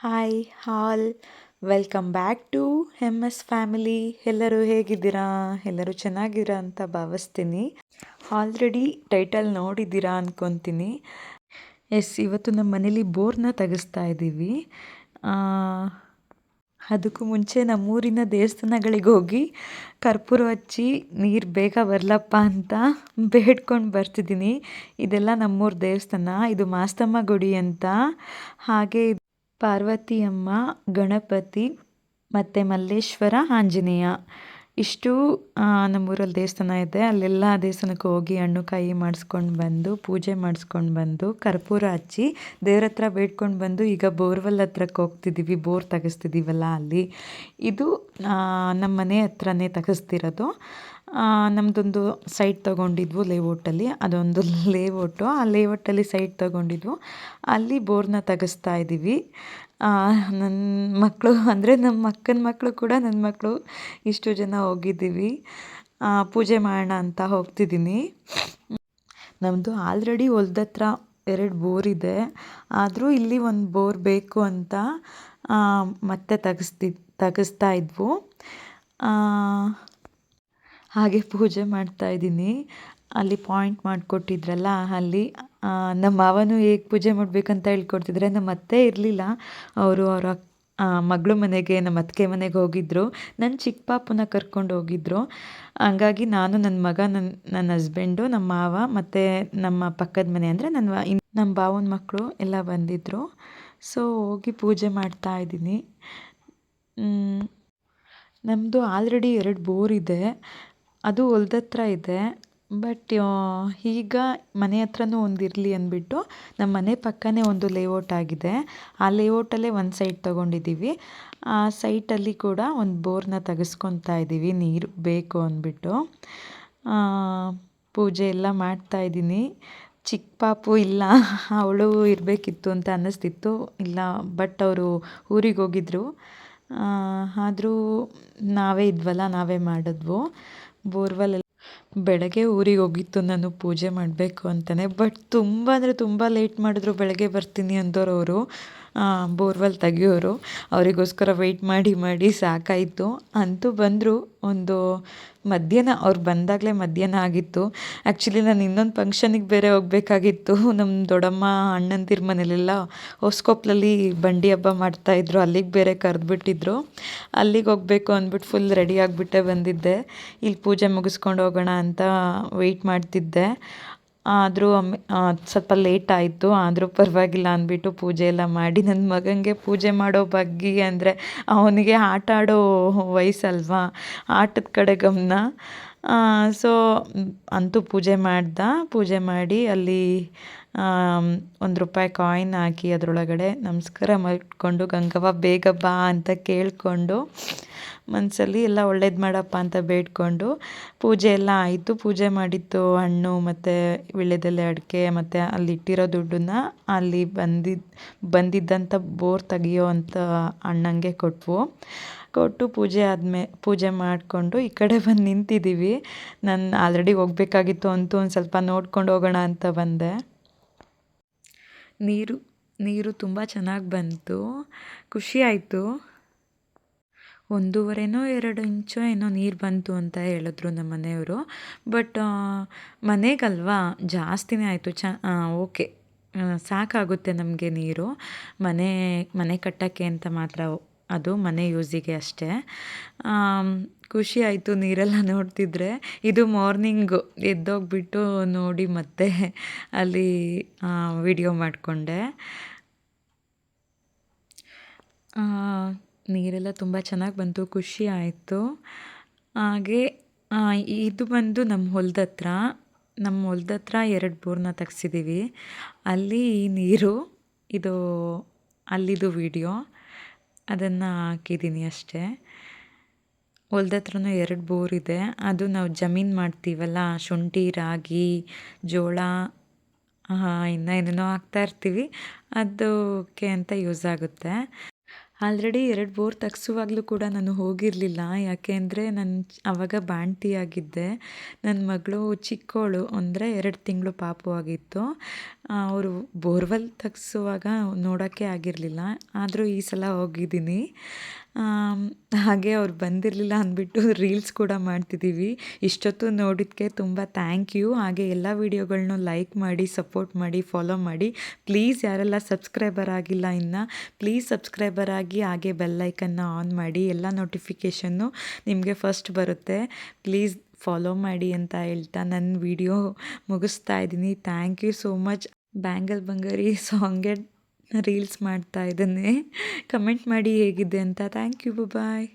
Hi all welcome back to M S family ಎಲ್ಲರೂ ಹೇಗಿದ್ದೀರಾ? ಎಲ್ಲರೂ ಚೆನ್ನಾಗಿದ್ದೀರಾ ಅಂತ ಭಾವಿಸ್ತೀನಿ. ಆಲ್ರೆಡಿ ಟೈಟಲ್ ನೋಡಿದ್ದೀರಾ ಅಂದ್ಕೊತೀನಿ ಎಸ್ ಇವತ್ತು ನಮ್ಮ ಮನೇಲಿ ಬೋರ್ನ ತೆಗೆಸ್ತಾ ಇದ್ದೀವಿ. ಅದಕ್ಕೂ ಮುಂಚೆ ನಮ್ಮೂರಿನ ದೇವಸ್ಥಾನಗಳಿಗೆ ಹೋಗಿ ಕರ್ಪೂರ ಹಚ್ಚಿ ನೀರು ಬೇಗ ಬರಲಪ್ಪ ಅಂತ ಬೇಡ್ಕೊಂಡು ಬರ್ತಿದ್ದೀನಿ. ಇದೆಲ್ಲ ನಮ್ಮೂರು ದೇವಸ್ಥಾನ. ಇದು ಮಾಸ್ತಮ್ಮ ಗುಡಿ ಅಂತ. ಹಾಗೆ ಪಾರ್ವತಿ ಅಮ್ಮ ಗಣಪತಿ ಮತ್ತು ಮಲ್ಲೇಶ್ವರ ಆಂಜನೇಯ. ಇಷ್ಟು ನಮ್ಮೂರಲ್ಲಿ ದೇವಸ್ಥಾನ ಇದೆ. ಅಲ್ಲೆಲ್ಲ ದೇವಸ್ಥಾನಕ್ಕೆ ಹೋಗಿ ಹಣ್ಣು ಕಾಯಿ ಮಾಡಿಸ್ಕೊಂಡು ಬಂದು, ಪೂಜೆ ಮಾಡಿಸ್ಕೊಂಡು ಬಂದು, ಕರ್ಪೂರ ಹಚ್ಚಿ, ದೇವ್ರ ಹತ್ರ ಬೇಡ್ಕೊಂಡು ಬಂದು ಈಗ ಬೋರ್ವೆಲ್ ಹತ್ರಕ್ಕೆ ಹೋಗ್ತಿದ್ದೀವಿ ಬೋರ್ ತೆಗೆಸ್ತಿದ್ದೀವಲ್ಲ ಅಲ್ಲಿ. ಇದು ನಮ್ಮ ಮನೆ ಹತ್ರನೇ ತೆಗೆಸ್ತಿರೋದು. ನಮ್ಮದೊಂದು ಸೈಟ್ ತೊಗೊಂಡಿದ್ವು ಲೇಔಟಲ್ಲಿ, ಅದೊಂದು ಲೇಔಟು. ಆ ಲೇಔಟಲ್ಲಿ ಸೈಟ್ ತೊಗೊಂಡಿದ್ವು. ಅಲ್ಲಿ ಬೋರ್ನ ತೆಗೆಸ್ತಾ ಇದ್ದೀವಿ ನನ್ನ ಮಕ್ಕಳು ಅಂದರೆ ನಮ್ಮ ಅಕ್ಕನ ಮಕ್ಕಳು ಕೂಡ ನನ್ನ ಮಕ್ಕಳು ಇಷ್ಟು ಜನ ಹೋಗಿದ್ದೀವಿ. ಪೂಜೆ ಮಾಡೋಣ ಅಂತ ಹೋಗ್ತಿದ್ದೀನಿ. ನಮ್ಮದು ಆಲ್ರೆಡಿ ಹೊಲ್ದ ಎರಡು ಬೋರ್ ಇದೆ ಆದರೂ ಇಲ್ಲಿ ಒಂದು ಬೋರ್ ಬೇಕು ಅಂತ ಮತ್ತೆ ತೆಗೆಸ್ತಿ, ತೆಗೆಸ್ತಾ ಇದ್ವು. ಹಾಗೆ ಪೂಜೆ ಮಾಡ್ತಾ ಇದ್ದೀನಿ. ಅಲ್ಲಿ ಪಾಯಿಂಟ್ ಮಾಡಿಕೊಟ್ಟಿದ್ರಲ್ಲ, ಅಲ್ಲಿ ನಮ್ಮ ಮಾವನು ಹೇಗೆ ಪೂಜೆ ಮಾಡಬೇಕಂತ ಹೇಳ್ಕೊಡ್ತಿದ್ರೆ ನಮ್ಮ ಅತ್ತೆ ಇರಲಿಲ್ಲ. ಅವರು ಅವರ ಮಗಳು ಮನೆಗೆ, ನಮ್ಮ ಅತ್ತಿಗೆ ಮನೆಗೆ ಹೋಗಿದ್ದರು ನನ್ನ ಚಿಕ್ಕ ಪಾಪುನ ಕರ್ಕೊಂಡು ಹೋಗಿದ್ದರು ಹಂಗಾಗಿ ನಾನು ನನ್ನ ಮಗ ನನ್ನ ನನ್ನ ಹಸ್ಬೆಂಡು ನಮ್ಮ ಮಾವ ಮತ್ತು ನಮ್ಮ ಪಕ್ಕದ ಮನೆ ಅಂದರೆ ನನ್ನ ಇನ್, ನಮ್ಮ ಭಾವನ ಮಕ್ಕಳು ಎಲ್ಲ ಬಂದಿದ್ದರು ಸೊ ಹೋಗಿ ಪೂಜೆ ಮಾಡ್ತಾ ಇದ್ದೀನಿ. ನಮ್ಮದು ಆಲ್ರೆಡಿ ಎರಡು ಬೋರ್ ಇದೆ. ಅದು ಹೊಲ್ದತ್ರ ಇದೆ. ಬಟ್ ಈಗ ಮನೆ ಹತ್ರನೂ ಒಂದು ಇರಲಿ ಅಂದ್ಬಿಟ್ಟು ನಮ್ಮ ಮನೆ ಪಕ್ಕನೇ ಒಂದು ಲೇಔಟ್ ಆಗಿದೆ. ಆ ಲೇಔಟಲ್ಲೇ ಒಂದು ಸೈಟ್ ತೊಗೊಂಡಿದ್ದೀವಿ ಆ ಸೈಟಲ್ಲಿ ಕೂಡ ಒಂದು ಬೋರ್ನ ತೆಗೆಸ್ಕೊತಾ ಇದ್ದೀವಿ ನೀರು ಬೇಕು ಅಂದ್ಬಿಟ್ಟು. ಪೂಜೆ ಎಲ್ಲ ಮಾಡ್ತಾ ಇದ್ದೀನಿ ಚಿಕ್ಕ ಪಾಪು ಇಲ್ಲ, ಅವಳು ಇರಬೇಕಿತ್ತು ಅಂತ ಅನ್ನಿಸ್ತಿತ್ತು. ಇಲ್ಲ ಬಟ್ ಅವರು ಊರಿಗೆ ಹೋಗಿದ್ರು. ಆದರೂ ನಾವೇ ಇದ್ವಲ್ಲ, ನಾವೇ ಮಾಡಿದ್ವು. ಬೋರ್ವೆಲ್ ಬೆಳಗ್ಗೆ ಊರಿಗೆ ಹೋಗಿತ್ತು ನಾನು ಪೂಜೆ ಮಾಡಬೇಕು ಅಂತಲೇ ಬಟ್ ತುಂಬ ಅಂದರೆ ತುಂಬ ಲೇಟ್ ಮಾಡಿದ್ರು ಬೆಳಗ್ಗೆ ಬರ್ತೀನಿ ಅಂದೋರು ಅವರು ಬೋರ್ವೆಲ್ ತೆಗಿಯೋರು. ಅವರಿಗೋಸ್ಕರ ವೆಯ್ಟ್ ಮಾಡಿ ಮಾಡಿ ಸಾಕಾಯಿತು. ಅಂತೂ ಬಂದರು ಒಂದು ಮಧ್ಯಾಹ್ನ ಅವ್ರು ಬಂದಾಗಲೇ ಮಧ್ಯಾಹ್ನ ಆಗಿತ್ತು. ಆ್ಯಕ್ಚುಲಿ ನಾನು ಇನ್ನೊಂದು ಫಂಕ್ಷನಿಗೆ ಬೇರೆ ಹೋಗಬೇಕಾಗಿತ್ತು. ನಮ್ಮ ದೊಡ್ಡಮ್ಮ ಅಣ್ಣಂದಿರ ಮನೇಲೆಲ್ಲ ಹೊಸ್ಕೊಪ್ಲಲ್ಲಿ ಬಂಡಿ ಹಬ್ಬ ಮಾಡ್ತಾಯಿದ್ರು ಅಲ್ಲಿಗೆ ಬೇರೆ ಕರೆದ್ಬಿಟ್ಟಿದ್ರು. ಅಲ್ಲಿಗೆ ಹೋಗಬೇಕು ಅಂದ್ಬಿಟ್ಟು ಫುಲ್ ರೆಡಿ ಆಗಿಬಿಟ್ಟೆ ಬಂದಿದ್ದೆ. ಇಲ್ಲಿ ಪೂಜೆ ಮುಗಿಸ್ಕೊಂಡು ಹೋಗೋಣ ಅಂತ ವೆಯ್ಟ್ ಮಾಡ್ತಿದ್ದೆ. ಆದರೂ ಸ್ವಲ್ಪ ಲೇಟ್ ಆಯಿತು, ಆದರೂ ಪರವಾಗಿಲ್ಲ ಅಂದ್ಬಿಟ್ಟು ಪೂಜೆ ಎಲ್ಲ ಮಾಡಿ. ನನ್ನ ಮಗನಿಗೆ ಪೂಜೆ ಮಾಡೋ ಬಗ್ಗೆ ಅಂದರೆ ಅವನಿಗೆ ಆಟ ಆಡೋ ವಯಸ್ಸಲ್ವಾ? ಆಟದ ಕಡೆ ಗಮನ. ಸೊ ಅಂತೂ ಪೂಜೆ ಮಾಡ್ದ. ಪೂಜೆ ಮಾಡಿ ಅಲ್ಲಿ ಒಂದು ರೂಪಾಯಿ ಕಾಯಿನ್ ಹಾಕಿ ಅದರೊಳಗಡೆ ನಮಸ್ಕಾರ ಮಾಡಿಕೊಂಡು, ಗಂಗವ್ವ ಬೇಗ ಬಾ ಅಂತ ಕೇಳಿಕೊಂಡು ಮನಸ್ಸಲ್ಲಿ ಎಲ್ಲ ಒಳ್ಳೇದು ಮಾಡಪ್ಪ ಅಂತ ಬೇಡಿಕೊಂಡು ಪೂಜೆ ಎಲ್ಲ ಆಯಿತು. ಪೂಜೆ ಮಾಡಿತ್ತು ಹಣ್ಣು ಮತ್ತು ವೀಳ್ಯದೆಲೆ ಅಡಿಕೆ ಮತ್ತು ಅಲ್ಲಿ ಇಟ್ಟಿರೋ ದುಡ್ಡನ್ನು ಅಲ್ಲಿ ಬಂದಿದ್ದ ಬಂದಿದ್ದಂಥ ಬೋರ್ ತೆಗಿಯೋ ಅಂತ ಅಣ್ಣಂಗೆ ಕೊಟ್ವು. ಕೊಟ್ಟು ಪೂಜೆ ಆದಮೇ, ಪೂಜೆ ಮಾಡಿಕೊಂಡು ಈ ಕಡೆ ಬಂದು ನಿಂತಿದ್ದೀವಿ ನಾನು ಆಲ್ರೆಡಿ ಹೋಗ್ಬೇಕಾಗಿತ್ತು ಅಂತೂ ಒಂದು ಸ್ವಲ್ಪ ನೋಡ್ಕೊಂಡು ಹೋಗೋಣ ಅಂತ ಬಂದೆ. ನೀರು ನೀರು ತುಂಬ ಚೆನ್ನಾಗಿ ಬಂತು. ಖುಷಿ ಆಯಿತು. ಒಂದೂವರೆನೋ ಎರಡು ಇಂಚೋ ಏನೋ ನೀರು ಬಂತು ಅಂತ ಹೇಳಿದ್ರು ನಮ್ಮ ಮನೆಯವರು. ಬಟ್ ಮನೆಗಲ್ವಾ ಜಾಸ್ತಿನೇ ಆಯಿತು. ಚ ಓಕೆ. ಸಾಕಾಗುತ್ತೆ ನಮಗೆ ನೀರು. ಮನೆ ಮನೆ ಕಟ್ಟೋಕ್ಕೆ ಅಂತ ಮಾತ್ರ ಅದು ಮನೆ ಯೂಸಿಗೆ ಅಷ್ಟೇ. ಖುಷಿ ಆಯಿತು ನೀರೆಲ್ಲ ನೋಡ್ತಿದ್ರೆ. ಇದು ಮಾರ್ನಿಂಗು ಎದ್ದೋಗ್ಬಿಟ್ಟು ನೋಡಿ ಮತ್ತೆ ಅಲ್ಲಿ ವಿಡಿಯೋ ಮಾಡಿಕೊಂಡೆ. ನೀರೆಲ್ಲ ತುಂಬ ಚೆನ್ನಾಗಿ ಬಂತು, ಖುಷಿ ಆಯಿತು. ಹಾಗೆ ಇದು ಬಂದು ನಮ್ಮ ಹೊಲ್ದ ನಮ್ಮ ಹೊಲ್ದ ಎರಡು ಬೋರ್ನ ತೆಗ್ಸಿದ್ದೀವಿ ಅಲ್ಲಿ ನೀರು, ಇದು ಅಲ್ಲಿದು ವಿಡಿಯೋ, ಅದನ್ನು ಹಾಕಿದ್ದೀನಿ ಅಷ್ಟೇ. ಹೊಲ್ದ ಎರಡು ಬೋರ್ ಇದೆ. ಅದು ನಾವು ಜಮೀನು ಮಾಡ್ತೀವಲ್ಲ, ಶುಂಠಿ, ರಾಗಿ, ಜೋಳ ಇನ್ನೂ ಏನೇನೋ ಹಾಕ್ತಾ ಇರ್ತೀವಿ. ಅದಕ್ಕೆ ಅಂತ ಯೂಸ್ ಆಗುತ್ತೆ. ಆಲ್ರೆಡಿ ಎರಡು ಬೋರ್ ತೆಗ್ಸುವಾಗಲೂ ಕೂಡ ನಾನು ಹೋಗಿರಲಿಲ್ಲ. ಯಾಕೆ ಅಂದರೆ ನಾನು ಆವಾಗ ಬಾಣ್ತಿಯಾಗಿದ್ದೆ. ನನ್ನ ಮಗಳು ಚಿಕ್ಕವಳು ಅಂದರೆ ಎರಡು ತಿಂಗಳು ಪಾಪು ಆಗಿತ್ತು ಅವರು ಬೋರ್ವೆಲ್ ತೆಗ್ಸುವಾಗ ನೋಡೋಕ್ಕೆ ಆಗಿರಲಿಲ್ಲ. ಆದರೂ ಈ ಸಲ ಹೋಗಿದ್ದೀನಿ. ಹಾಗೆ ಅವ್ರು ಬಂದಿರಲಿಲ್ಲ ಅಂದ್ಬಿಟ್ಟು ರೀಲ್ಸ್ ಕೂಡ ಮಾಡ್ತಿದ್ದೀವಿ. ಇಷ್ಟೊತ್ತು ನೋಡಿದ್ದಕ್ಕೆ ತುಂಬ ಥ್ಯಾಂಕ್ ಯು ಹಾಗೆ ಎಲ್ಲ ವಿಡಿಯೋಗಳನ್ನು ಲೈಕ್ ಮಾಡಿ ಸಪೋರ್ಟ್ ಮಾಡಿ ಫಾಲೋ ಮಾಡಿ. ಪ್ಲೀಸ್ ಯಾರೆಲ್ಲ ಸಬ್ಸ್ಕ್ರೈಬರ್ ಆಗಿಲ್ಲ ಇನ್ನು ಪ್ಲೀಸ್ ಸಬ್ಸ್ಕ್ರೈಬರ್ ಆಗಿ ಹಾಗೆ ಬೆಲ್ಲೈಕನ್ನು ಆನ್ ಮಾಡಿ. ಎಲ್ಲ ನೋಟಿಫಿಕೇಷನ್ನು ನಿಮಗೆ ಫಸ್ಟ್ ಬರುತ್ತೆ. ಪ್ಲೀಸ್ ಫಾಲೋ ಮಾಡಿ ಅಂತ ಹೇಳ್ತಾ ನನ್ನ ವಿಡಿಯೋ ಮುಗಿಸ್ತಾ ಇದ್ದೀನಿ. Thank you so much bangle Bangari ಸಾಂಗ್ಗೆ reels ಮಾಡ್ತಾ ಇದ್ದೇನೆ. ಕಮೆಂಟ್ ಮಾಡಿ ಹೇಗಿದೆ ಅಂತ. Thank you bye